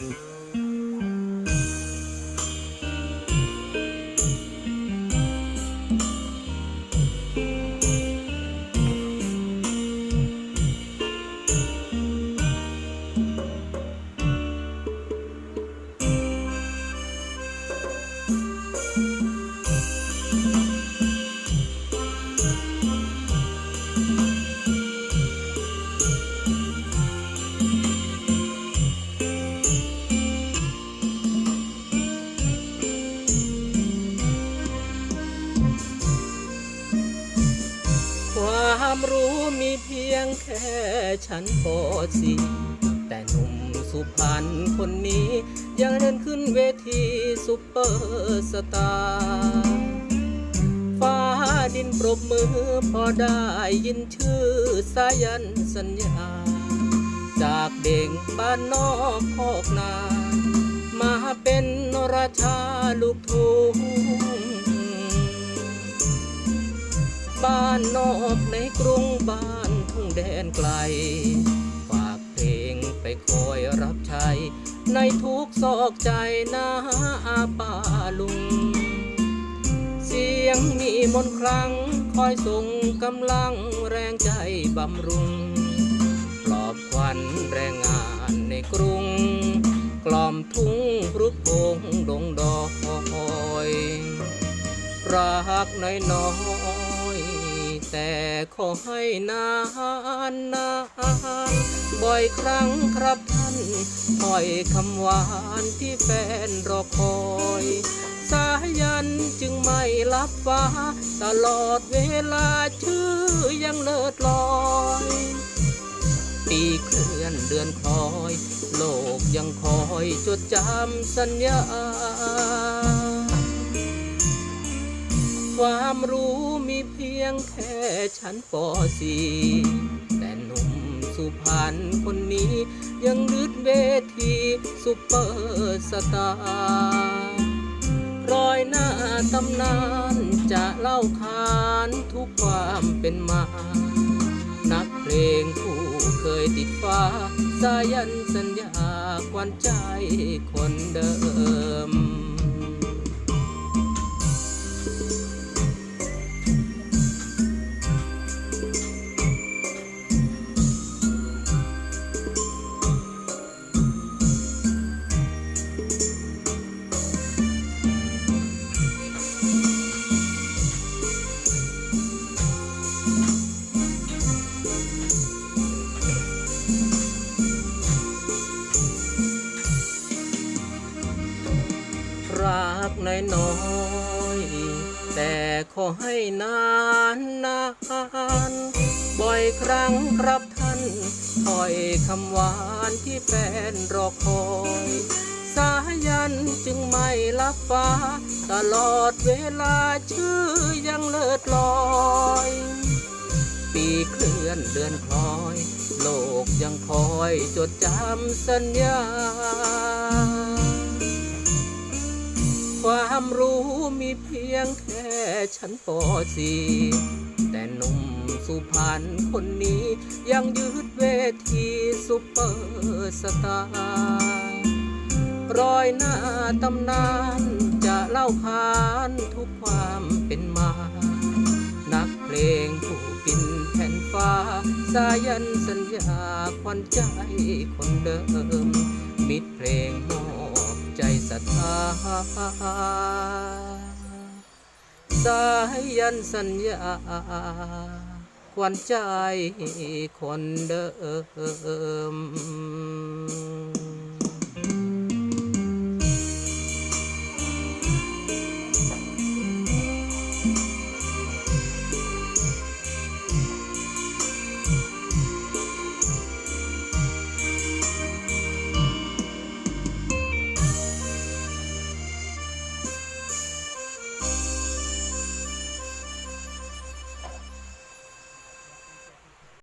Música ความรู้มีเพียงแค่ชั้นป .4 แต่หนุ่มสุพรรณคนนี้ ยังเดินขึ้นเวทีซุปเปอร์สตาร์ฟ้าดินปรบมือพอได้ยินชื่อสายันสัญญา จากเด็กบ้านนอกคอกนา มาเป็นราชาลูกทุ่ง บ้านนอกในกรุงบ้านทุ่งแดนไกล ฝากเพลงไปคอยรับใช้ ในทุกซอกใจนาอาป่าลุง เสียงมีมนครั้งคอยส่งกำลังแรงใจบำรุง ปลอบควันแรงงานในกรุง กล่อมทุ่งรุพงดงดอยรักน้อยน้อย แต่ขอให้นานนานบ่อยครั้งครับท่านคอยคำหวานที่แฟนรอคอย สายันจึงไม่รับฟ้า ตลอดเวลาชื่อยังเลิศลอยปีเคลื่อนเดือนคอย โลกยังคอยจดจำสัญญา ความรู้มีเพียงแค่ชั้นป .4 แต่หนุ่มสุพรรณคนนี้ยังลึดเวทีซุปเปอร์สตาร์รอยหน้าตำนานจะเล่าขานทุกความเป็นมา นักเพลงผู้เคยติดฟ้า สายันสัญญาควันใจคนเดิม กน้อยน้อยแต่ขอให้นานนานบ่อยครั้งครับท่านคอยคำหวานที่แฟนรอคอย สายันจึงไม่รับฟ้า ตลอดเวลาชื่อยังเลิศลอย ปีเคลื่อนเดือนคล้อย โลกยังคอยจดจำสัญญา ความรู้มีเพียงแค่ชั้นป .4 แต่หนุ่มสุพรรณคนนี้ยังยืดเวทีซุปเปอร์สตาร์รอยหน้าตำนานจะเล่าขานทุกความเป็นมา นักเพลงผู้ปินแผ่นฟ้า สายันสัญญาควันใจคนเดิม มิตรเพลงม ใจศรัทธาสายันสัญญาควันใจคนเดิม